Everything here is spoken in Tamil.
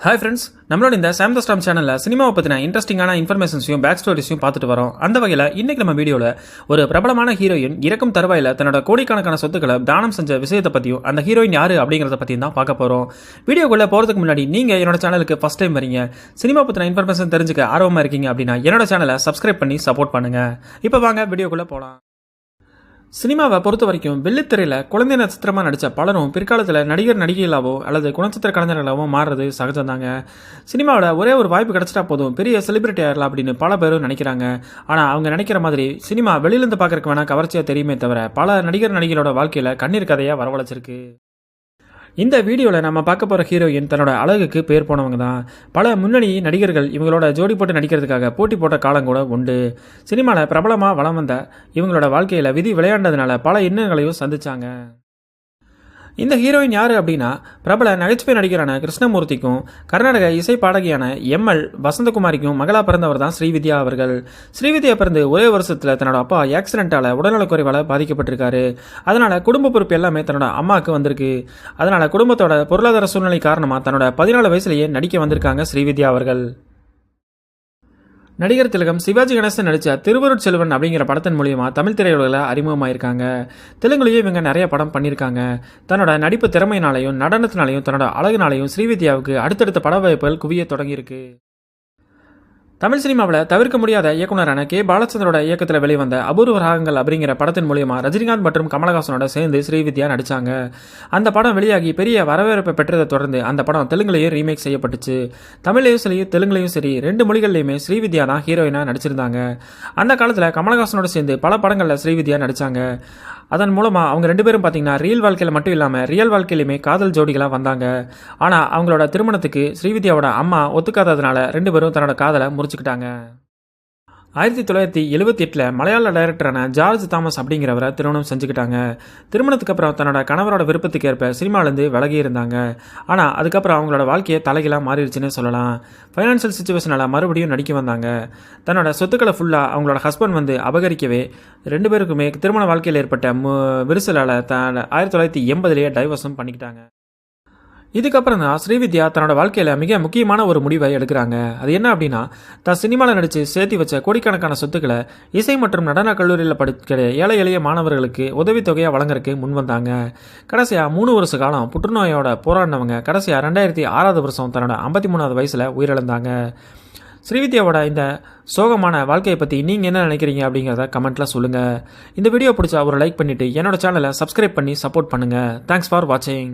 ஹாய் ஃப்ரெண்ட்ஸ் நம்மளோட இந்த சாம் ஸ்டாம் சேனலில் சினிமாவை பற்றின இன்ட்ரெஸ்டிங்கான இன்ஃபர்மேஷன்ஸையும் பேக் ஸ்டோரிஸையும் பார்த்துட்டு வரோம். அந்த வகையில் இன்னைக்கு நம்ம வீடியோவில் ஒரு பிரபலமான ஹீரோயின் இறக்கும் தருவாயில் தன்னோட கோடிக்கணக்கான சொத்துக்களை தானம் செஞ்ச விஷயத்தை பற்றியும் அந்த ஹீரோயின் யார் அப்படிங்கிறத பற்றியும் தான் பார்க்க போகிறோம் வீடியோக்குள்ளே போகிறதுக்கு முன்னாடி நீங்கள் என்னோட சேனலுக்கு ஃபஸ்ட் டைம் வரீங்க சினிமா பற்றின இன்ஃபர்மேஷன் தெரிஞ்சுக்க ஆர்வமாக இருக்கீங்க அப்படின்னா என்னோட சேனலை சப்ஸ்கிரைப் பண்ணி சப்போர்ட் பண்ணுங்கள் இப்போ வாங்க வீடியோக்குள்ளே போகலாம் சினிமாவை பொறுத்த வரைக்கும் வெள்ளித்திரையில் குழந்தை நட்சத்திரமாக நடித்த பலரும் பிற்காலத்தில் நடிகர் நடிகைகளாவோ அல்லது குணச்சித்திர கலைஞர்களாவோ மாறுறது சகஜம்தாங்க. சினிமாவில் ஒரே ஒரு வாய்ப்பு கிடச்சிட்டா போதும் பெரிய செலிபிரிட்டி ஆயிடலாம் அப்படின்னு பல பேரும் நினைக்கிறாங்க. ஆனால் அவங்க நினைக்கிற மாதிரி சினிமா வெளியிலேருந்து பார்க்குறக்கு வேணால் கவர்ச்சியாக தெரியுமே தவிர பல நடிகர் நடிகைகளோட வாழ்க்கையில் கண்ணீர் கதையாக வரவழைச்சிருக்கு. இந்த வீடியோவில் நம்ம பார்க்க போகிற ஹீரோயின் தன்னோட அழகுக்கு பேர் போனவங்க தான் பல முன்னணி நடிகர்கள் இவங்களோட ஜோடி போட்டு நடிக்கிறதுக்காக போட்டி போட்ட காலம் கூட உண்டு. சினிமாவில் பிரபலமாக வளம் வந்த இவங்களோட வாழ்க்கையில் விதி விளையாண்டதுனால பல இன்னங்களையும் சந்தித்தாங்க இந்த ஹீரோயின் யார் அப்படின்னா பிரபல நகைச்சுவை நடிகரான கிருஷ்ணமூர்த்திக்கும் கர்நாடக இசை பாடகியான எம்எல் வசந்தகுமாரிக்கும் மகளா பிறந்தவர் தான் ஸ்ரீவித்யா அவர்கள். ஸ்ரீவித்யா பிறந்து ஒரே வருஷத்தில் தன்னோட அப்பா ஆக்சிடென்ட்டால் உடல்நலக்குறைவால் பாதிக்கப்பட்டிருக்காரு. அதனால் குடும்ப பொறுப்பு எல்லாமே தன்னோட அம்மாவுக்கு வந்திருக்கு. அதனால் குடும்பத்தோட பொருளாதார சூழ்நிலை காரணமாக தன்னோட பதினாலு வயசுலேயே நடிக்க வந்திருக்காங்க ஸ்ரீவித்யா அவர்கள். நடிகர் திலகம் சிவாஜி கணேசன் நடித்த திருவருட் செல்வன் அப்படிங்கிற படத்தின் மூலியமா தமிழ் திரையுலகில் அறிமுகமாயிருக்காங்க. தெலுங்குலேயும் இவங்க நிறைய படம் பண்ணியிருக்காங்க. தன்னோட நடிப்பு திறமையினாலையும் நடனத்தினாலையும் தன்னோட அழகுனாலையும் ஸ்ரீவித்யாவுக்கு அடுத்தடுத்த பட வாய்ப்புகள் குவிய தொடங்கியிருக்கு. தமிழ் சினிமாவில் தவிர்க்க முடியாத இயக்குனரான கே. பாலச்சந்திரோட இயக்கத்தில் வெளிவந்த அபூர்வ ராகங்கள் அப்படிங்கிற படத்தின் மூலியமா ரஜினிகாந்த் மற்றும் கமலஹாசனோட சேர்ந்து ஸ்ரீவித்யா நடித்தாங்க அந்த படம் வெளியாகி பெரிய வரவேற்பை பெற்றதை தொடர்ந்து அந்த படம் தெலுங்குலேயே ரீமேக் செய்யப்பட்டுச்சு. தமிழ்லையும் சரி தெலுங்குலையும் சரி ரெண்டு மொழிகள்லையுமே ஸ்ரீவித்யா தான் ஹீரோயினாக நடிச்சிருந்தாங்க. அந்த காலத்தில் கமலஹாசனோட சேர்ந்து பல படங்களில் ஸ்ரீவித்யா நடித்தாங்க அதன் மூலமாக அவங்க ரெண்டு பேரும் பார்த்தீங்கன்னா ரியல் வாழ்க்கையில் மட்டும் இல்லாமல் ரியல் வாழ்க்கையிலுமே காதல் ஜோடிகளாக வந்தாங்க. ஆனால் அவங்களோட திருமணத்துக்கு ஸ்ரீவித்யாவோட அம்மா ஒத்துக்காததுனால ரெண்டு பேரும் தன்னோட காதலை முடிச்சுக்கிட்டாங்க ஆயிரத்தி தொள்ளாயிரத்தி எழுபத்தி எட்டில் மலையாள டைரக்டரான ஜார்ஜ் தாமஸ் அப்படிங்கிறவரை திருமணம் செஞ்சுக்கிட்டாங்க. திருமணத்துக்கு அப்புறம் தன்னோட கணவரோட விருப்பத்துக்கு ஏற்ப சினிமாலேருந்து விலகி இருந்தாங்க ஆனால் அதுக்கப்புறம் அவங்களோட வாழ்க்கையை தலைகளாக மாறிடுச்சுன்னு சொல்லலாம். ஃபைனான்சியல் சுச்சுவேஷனால் மறுபடியும் நடிக்க வந்தாங்க. தன்னோட சொத்துக்களை ஃபுல்லாக அவங்களோட ஹஸ்பண்ட் வந்து அபகரிக்கவே ரெண்டு பேருக்குமே திருமண வாழ்க்கையில் ஏற்பட்ட மு விரிசலால் த ஆயிரத்தி தொள்ளாயிரத்தி எண்பதுலேயே டைவர்ஸும் பண்ணிக்கிட்டாங்க. இதுக்கப்புறம் தான் ஸ்ரீவித்யா தன்னோட வாழ்க்கையில் மிக முக்கியமான ஒரு முடிவை எடுக்கிறாங்க. அது என்ன அப்படின்னா தான் சினிமாவில் நடித்து சேர்த்து வச்ச கோடிக்கணக்கான சொத்துக்களை இசை மற்றும் நடன கல்லூரியில் படிக்கிற ஏழை எளிய மாணவர்களுக்கு உதவித்தொகையாக வழங்குறதுக்கு முன் வந்தாங்க. கடைசியாக மூணு வருஷ காலம் புற்றுநோயோட போராடினவங்க கடைசியாக ரெண்டாயிரத்தி ஆறாவது வருஷம் தன்னோட ஐம்பத்தி மூணாவது வயசில் உயிரிழந்தாங்க. ஸ்ரீவித்யாவோட இந்த சோகமான வாழ்க்கையை பற்றி நீங்கள் என்ன நினைக்கிறீங்க அப்படிங்கிறத கமெண்ட்டில் சொல்லுங்கள் இந்த வீடியோ பிடிச்சா ஒரு லைக் பண்ணிவிட்டு என்னோட சேனலை சப்ஸ்கிரைப் பண்ணி சப்போர்ட் பண்ணுங்கள் தேங்க்ஸ் ஃபார் வாட்சிங்